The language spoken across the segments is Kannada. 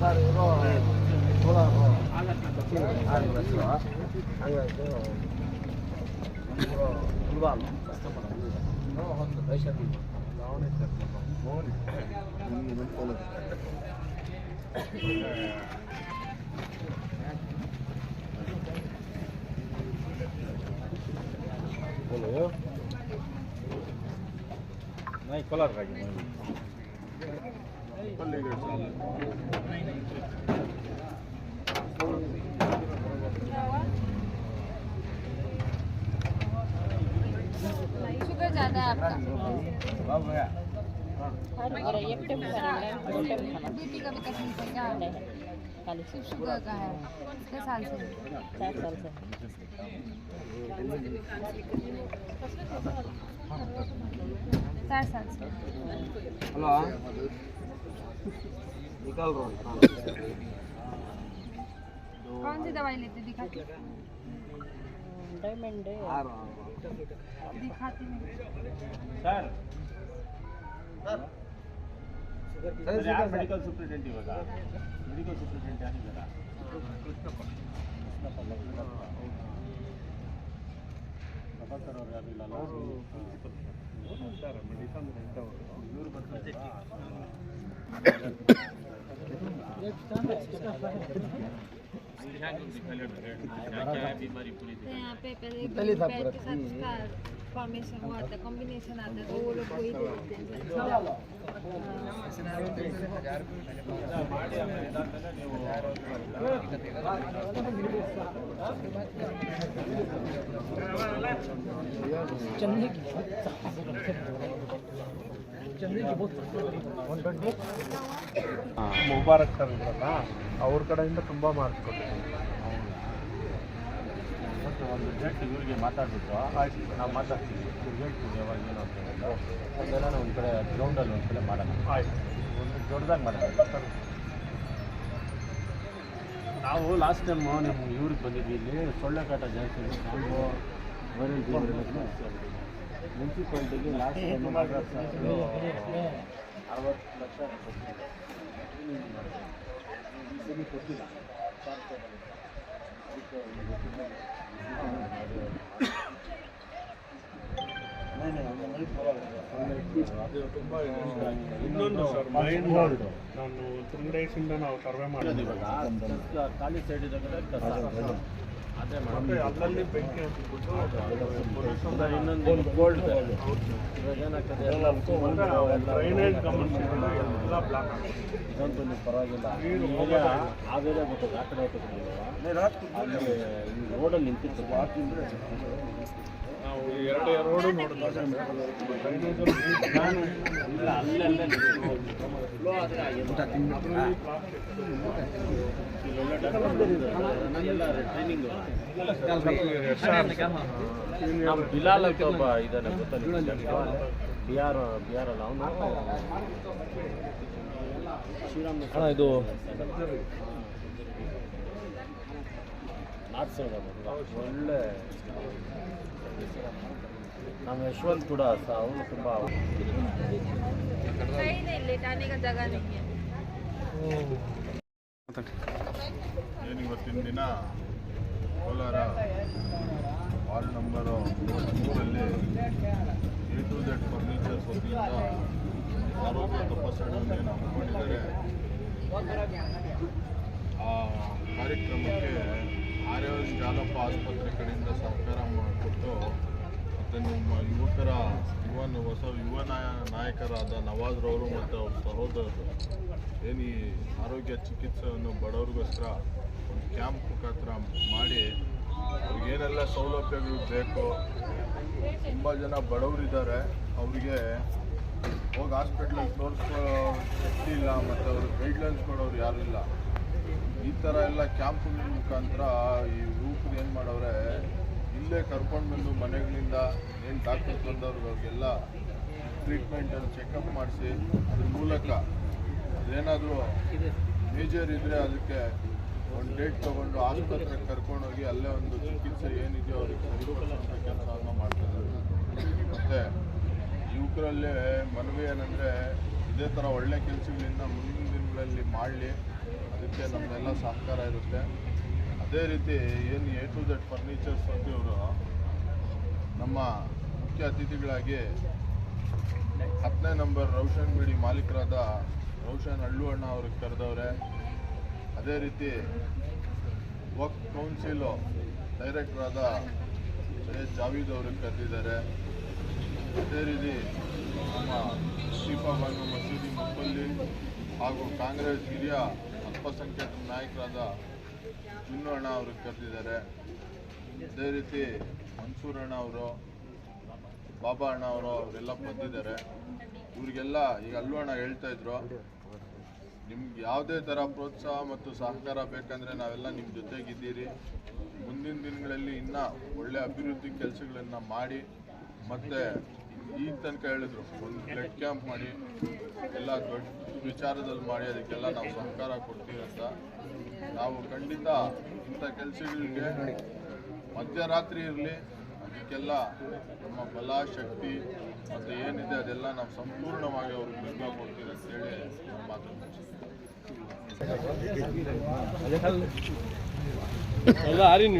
ಸರ್ ಸರ್ नहीं कलर का शुगर ज़्यादा है आपका। ये दीपिका भी कर सकते हैं। साल साल से से हेलो निकल रहा कौन सी दवाई लेते दिखाती दिखाती सर। सर। ಮೆಡಿಕಲ್ ಸೂಪ್ರಿಟೆಂಟ್ ಇವಾಗ ಮೆಡಿಕಲ್ ಸೂಪ್ರಿಟೆಂಟ್ ಯಾರಿದ್ದಾರಾ ಪ್ರಭಾಕರ್ ಅವ್ರು ಯಾರಿಲ್ಲ ಇವರು ಬರ್ತಾರೆ तो यहाँ पे पहले पहले था पैर पूरा, के साथ ಫಾರ್ ಮೆಸೇಜ್ ವಾಟ್ ಕಾಂಬಿನೇಷನ್ ಆ the oval of going to ಕಡೆಯಿಂದ ತುಂಬಾ ಮಾರ್ತ್ ಕೊಡ್ತ ಒಂದು ಡೇಟ್ ಇವರಿಗೆ ಮಾತಾಡ್ಬಿಟ್ಟು ನಾವು ಮಾತಾಡ್ತೀವಿ ಹೇಳ್ತೀವಿ ಯಾವಾಗ ಏನು ಅಂತ ಅದೆಲ್ಲ ನಾವು ಒಂದು ಕಡೆ ಗ್ರೌಂಡಲ್ಲಿ ಒಂದು ಕಡೆ ಮಾಡೋಣ. ಆಯ್ತು. ಒಂದು ದೊಡ್ಡದಾಗಿ ಮಾಡೋಣ. ನಾವು ಲಾಸ್ಟ್ ಟೈಮ್ ನಿಮ್ಮ ಇವ್ರಿಗೆ ಬಂದಿದ್ವಿ ಇಲ್ಲಿ ಸೊಳ್ಳೆ ಕಾಟ ಜಾಸ್ತಿ ಮುನ್ಸಿಪಾಲ್ಟಿಗೆ ಲಾಸ್ಟ್ ಟೈಮ್ ಅರವತ್ತು ಲಕ್ಷ ಕೊಟ್ಟಿಲ್ಲ. ಇನ್ನೊಂದು ಸರ್ ಮೈಂಡ್ ನಾನು ತುಂಬ ಡೇಸಿಂದ ನಾವು ಸರ್ವೆ ಕಸ ಖಾಲಿ ಸೈಡ್ ಇದ್ದಾಗ ಅಲ್ಲಲ್ಲಿ ಬೆಂಕಿ ಹಚ್ಚಿಬಿಟ್ಟು ಅಂದ್ರೆ ಇನ್ನೊಂದು ಗೋಲ್ಡ್ ಇವಾಗ ಏನಾಗ್ತದೆ? ಎಲ್ಲ ಡ್ರೈನೇಜ್ ಗಮನಿಸಿದ್ರೆ ಎಲ್ಲ ಬ್ಲಾಕ್ ಆಗುತ್ತೆ. ಇದಂತೂ ನೀವು ಪರವಾಗಿಲ್ಲ. ಈಗ ಏರಿಯಾ ಆ ಏರಿಯಾ ಗೊತ್ತದ ಆ ಕಡೆ ಹೋಗ್ತದೆ ರೋಡಲ್ಲಿ ನಿಂತಿತ್ತು ನಾವು ಎರಡು ರೋಡು ನೋಡಿದ್ವಿ ಡ್ರೈನೇಜ್ ನಾನು ಇಲ್ಲ ಅಲ್ಲೇ ಅಲ್ಲೇ ಫ್ಲೋ ಆದರೆ ನನಗೆಲ್ಲ ಟ್ರೈನಿಂಗ್ ನಮ್ಮ ಬಿಲಾಲ್ ಅಂತ ಒಬ್ಬ ಇದ್ದಾನೆ ಗೊತ್ತಾ ಬಿಹಾರ ಬಿಹಾರ್ ಅಲ್ಲ ಅವನು ಅಣ್ಣ ಇದು ನಾರ್ತ್ ಸೈಡ್ ಒಳ್ಳೆ ನಮ್ಮ ಯಶವಂತ್ ಕೂಡ ಸಹ ಅವರು ತುಂಬ ಏನು ಇವತ್ತಿನ ದಿನ ಕೋಲಾರ ವಾರ್ಡ್ ನಂಬರ್ ಮೂವತ್ತ್ಮೂರಲ್ಲಿ ಎ ಟು ಝೆಡ್ ಫರ್ನಿಚರ್ಸ್ ವತಿಯಿಂದ ಆರೋಗ್ಯ ತಪಾಸಣೆಯನ್ನು ಹಮ್ಮಿಕೊಂಡಿದ್ದಾರೆ ಜಾಲಪ್ಪ ಆಸ್ಪತ್ರೆ ಕಡೆಯಿಂದ ಸಹಕಾರ ಮಾಡಿಕೊಟ್ಟು ಮತ್ತು ನಿಮ್ಮ ಯುವಕರ ಯುವ ಹೊಸ ಯುವ ನಾಯ ನಾಯಕರಾದ ನವಾಜ್ರವರು ಮತ್ತು ಅವ್ರ ಸಹೋದರರು ಏನು ಈ ಆರೋಗ್ಯ ಚಿಕಿತ್ಸೆಯನ್ನು ಬಡವ್ರಿಗೋಸ್ಕರ ಒಂದು ಕ್ಯಾಂಪ್ ಮುಖಾಂತರ ಮಾಡಿ ಅವ್ರಿಗೇನೆಲ್ಲ ಸೌಲಭ್ಯಗಳು ಬೇಕು ತುಂಬ ಜನ ಬಡವರಿದ್ದಾರೆ. ಅವರಿಗೆ ಹೋಗಿ ಹಾಸ್ಪಿಟ್ಲಲ್ಲಿ ತೋರಿಸ್ಕೋ ಶಕ್ತಿ ಇಲ್ಲ ಮತ್ತು ಅವ್ರಿಗೆ ಗೈಡ್ಲೈನ್ಸ್ ಕೊಡೋರು ಯಾರೂ ಇಲ್ಲ. ಈ ಥರ ಎಲ್ಲ ಕ್ಯಾಂಪ್ಗಳ ಮುಖಾಂತರ ಈ ಏನು ಮಾಡವ್ರೆ? ಇಲ್ಲೇ ಕರ್ಕೊಂಡು ಬಂದು ಮನೆಗಳಿಂದ ಏನು ಡಾಕ್ಟರ್ ಬಂದವ್ರಿಗೆ ಅವ್ರಿಗೆಲ್ಲ ಟ್ರೀಟ್ಮೆಂಟನ್ನು ಚೆಕಪ್ ಮಾಡಿಸಿ ಅದ್ರ ಮೂಲಕ ಅದೇನಾದರೂ ಮೇಜರ್ ಇದ್ರೆ ಅದಕ್ಕೆ ಒಂದು ಡೇಟ್ ತೊಗೊಂಡು ಆಸ್ಪತ್ರೆಗೆ ಕರ್ಕೊಂಡೋಗಿ ಅಲ್ಲೇ ಒಂದು ಚಿಕಿತ್ಸೆ ಏನಿದೆಯೋ ಅವ್ರಿಗೆ ಸರಿಪಡಿಸುವಂಥ ಕೆಲಸವನ್ನು ಮಾಡ್ತಿದ್ದಾರೆ ಮತ್ತು ಯುವಕರಲ್ಲಿ ಮನವಿ ಏನಂದರೆ ಇದೇ ಥರ ಒಳ್ಳೆ ಕೆಲಸಗಳಿಂದ ಮುಂದಿನ ದಿನಗಳಲ್ಲಿ ಮಾಡಲಿ. ಅದಕ್ಕೆ ನಮ್ಮೆಲ್ಲ ಸಹಕಾರ ಇರುತ್ತೆ. ಅದೇ ರೀತಿ ಏನು ಎ ಟು ಝೆಡ್ ಫರ್ನಿಚರ್ಸ್ ಅವರು ನಮ್ಮ ಮುಖ್ಯ ಅತಿಥಿಗಳಾಗಿ ಹತ್ತನೇ ನಂಬರ್ ರೌಷನ್ ಬಿಡಿ ಮಾಲೀಕರಾದ ರೌಷನ್ ಅಳ್ಳು ಅಣ್ಣ ಅವ್ರಿಗೆ ಕರೆದವ್ರೆ. ಅದೇ ರೀತಿ ವಕ್ ಕೌನ್ಸಿಲು ಡೈರೆಕ್ಟರಾದ ಸೈಯದ್ ಜಾವೀದ್ ಅವ್ರಿಗೆ ಕರೆದಿದ್ದಾರೆ. ಅದೇ ರೀತಿ ನಮ್ಮ ಶೀಫಾ ಬಾನು ಮಸೀದಿ ಮಕ್ಕಲ್ಲಿ ಹಾಗೂ ಕಾಂಗ್ರೆಸ್ ಹಿರಿಯ ಅಲ್ಪಸಂಖ್ಯಾತ ನಾಯಕರಾದ ಚಿನ್ನು ಅಣ್ಣ ಅವರು ಕರೆದಿದ್ದಾರೆ. ಅದೇ ರೀತಿ ಮನ್ಸೂರ್ ಅಣ್ಣ ಅವರು, ಬಾಬಾ ಅಣ್ಣ ಅವರು, ಅವರೆಲ್ಲ ಬಂದಿದ್ದಾರೆ. ಇವರಿಗೆಲ್ಲ ಈಗ ಅಲ್ಲು ಅಣ್ಣ ಹೇಳ್ತಾ ಇದ್ರು, ನಿಮ್ಗೆ ಯಾವುದೇ ಥರ ಪ್ರೋತ್ಸಾಹ ಮತ್ತು ಸಹಕಾರ ಬೇಕಂದರೆ ನಾವೆಲ್ಲ ನಿಮ್ಮ ಜೊತೆಗಿದ್ದೀರಿ. ಮುಂದಿನ ದಿನಗಳಲ್ಲಿ ಇನ್ನೂ ಒಳ್ಳೆ ಅಭಿವೃದ್ಧಿ ಕೆಲಸಗಳನ್ನು ಮಾಡಿ, ಮತ್ತು ಈಗ ತನಕ ಹೇಳಿದ್ರು, ಒಂದು ಬ್ಲಡ್ ಕ್ಯಾಂಪ್ ಮಾಡಿ, ಎಲ್ಲ ದೊಡ್ಡ ವಿಚಾರದಲ್ಲಿ ಮಾಡಿ, ಅದಕ್ಕೆಲ್ಲ ನಾವು ಸಹಕಾರ ಕೊಡ್ತೀವಿ ಅಂತ. ನಾವು ಖಂಡಿತ ಇಂಥ ಕೆಲಸಗಳಿಗೆ ಮಧ್ಯರಾತ್ರಿ ಇರಲಿ, ಅದಕ್ಕೆಲ್ಲ ನಮ್ಮ ಬಲ ಶಕ್ತಿ ಮತ್ತು ಏನಿದೆ ಅದೆಲ್ಲ ನಾವು ಸಂಪೂರ್ಣವಾಗಿ ಅವ್ರಿಗೆ ಬೆಂಬಲ ಕೊಡ್ತೀವಿ ಅಂತೇಳಿ ನಮ್ಮ ಮಾತು ಆರಿನ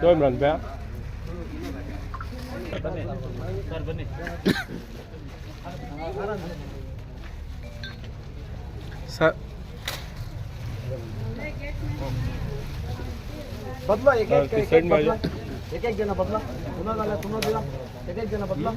Tuh Imran, Pak. Sir, बदला एक एक एक एक बदला एक एक जना बदला। पुन्हा झाला पुन्हा दिला एक एक जना बदला।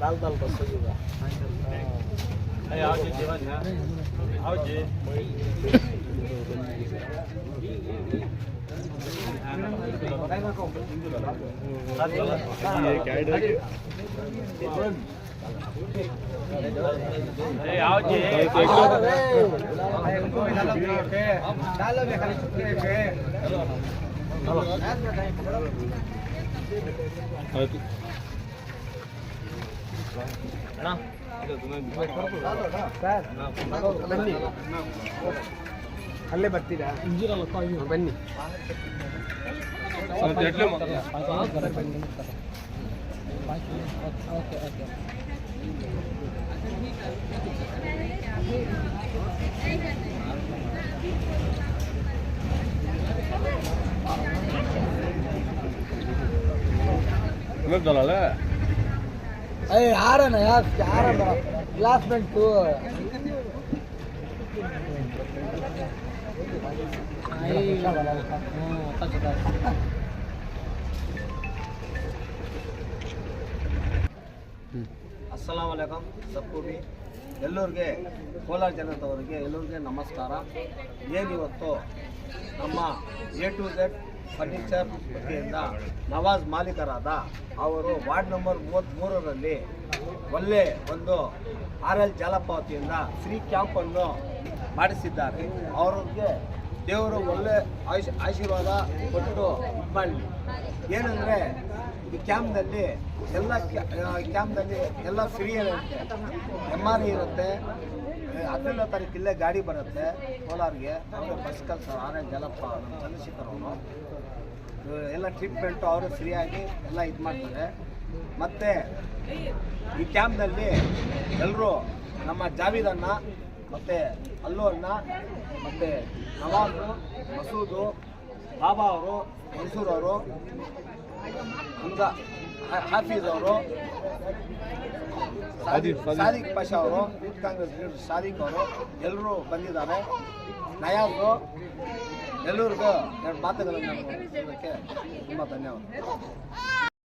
दाल दाल बसतो युवा आवजे जेवण ह्या आवजे काय नको काय ಅಲ್ಲೇ ಬರ್ತೀರಾ ಬನ್ನಿ ಬನ್ನಿ لا अरे आ रहा ना यार आ ಅಸ್ಸಲಾಮ್ ವಲೈಕಮ್ ಸಪ್ಕೂಬಿ ಎಲ್ಲರಿಗೆ, ಕೋಲಾರ ಜನತವರಿಗೆ ಎಲ್ಲರಿಗೆ ನಮಸ್ಕಾರ. ಏನಿವತ್ತು ನಮ್ಮ ಎ ಟು ಝೆಡ್ ಫರ್ನಿಚರ್ ವತಿಯಿಂದ ನವಾಜ್ ಮಾಲೀಕರಾದ ಅವರು ವಾರ್ಡ್ ನಂಬರ್ ಮೂವತ್ತ್ಮೂರರಲ್ಲಿ ಒಳ್ಳೆ ಒಂದು ಆರ್ ಎಲ್ ಜಲಪಾವತಿಯಿಂದ ಫ್ರೀ ಕ್ಯಾಂಪನ್ನು ಮಾಡಿಸಿದ್ದಾರೆ. ಅವರಿಗೆ ದೇವರು ಒಳ್ಳೆ ಆಶೀರ್ವಾದ ಕೊಟ್ಟು ಮಾಡಲಿ ಏನಂದರೆ ಈ ಕ್ಯಾಂಪ್ನಲ್ಲಿ ಎಲ್ಲ ಕ್ಯಾಂಪ್ನಲ್ಲಿ ಎಲ್ಲ ಫ್ರೀ ಇರುತ್ತೆ. ಎಂ ಆರ್ ಇರುತ್ತೆ ಹತ್ತನೇ ತಾರೀಕು ಇಲ್ಲೇ ಗಾಡಿ ಬರುತ್ತೆ ಕೋಲಾರ್ಗೆ. ಅವರು ಬಸ್ ಕಲ್ಸ ಆರ್ ಎನ್ ಜಲಪ್ಪ, ನಮ್ಮ ಚಂದ್ರಶೇಖರ್ ಅವರು. ಎಲ್ಲ ಟ್ರೀಟ್ಮೆಂಟು ಅವರು ಫ್ರೀಯಾಗಿ ಎಲ್ಲ ಇದು ಮಾಡ್ತಾರೆ. ಮತ್ತು ಈ ಕ್ಯಾಂಪ್ನಲ್ಲಿ ಎಲ್ಲರೂ ನಮ್ಮ ಜಾವೀದ್ ಅಣ್ಣ, ಮತ್ತು ಅಲ್ಲು ಅಣ್ಣ, ಮತ್ತು ನವಾಜು, ಮಸೂದು, ಬಾಬಾ ಅವರು ಮನ್ಸೂರ್ ಅವರು ಹಂಗ ಹಾಫೀಸ್ ಅವರು ಸಾದಿಕ್ ಪಾಷಾ ಅವರು ಯೂತ್ ಕಾಂಗ್ರೆಸ್ ಲೀಡರ್ ಸಾದಿಕ್ ಅವರು ಎಲ್ಲರೂ ಬಂದಿದ್ದಾರೆ. ನಯಾಬ್ರು ಎಲ್ಲರಿಗೂ ಎರಡು ಮಾತುಗಳನ್ನು ಹೇಳೋದಕ್ಕೆ ತುಂಬ ಧನ್ಯವಾದ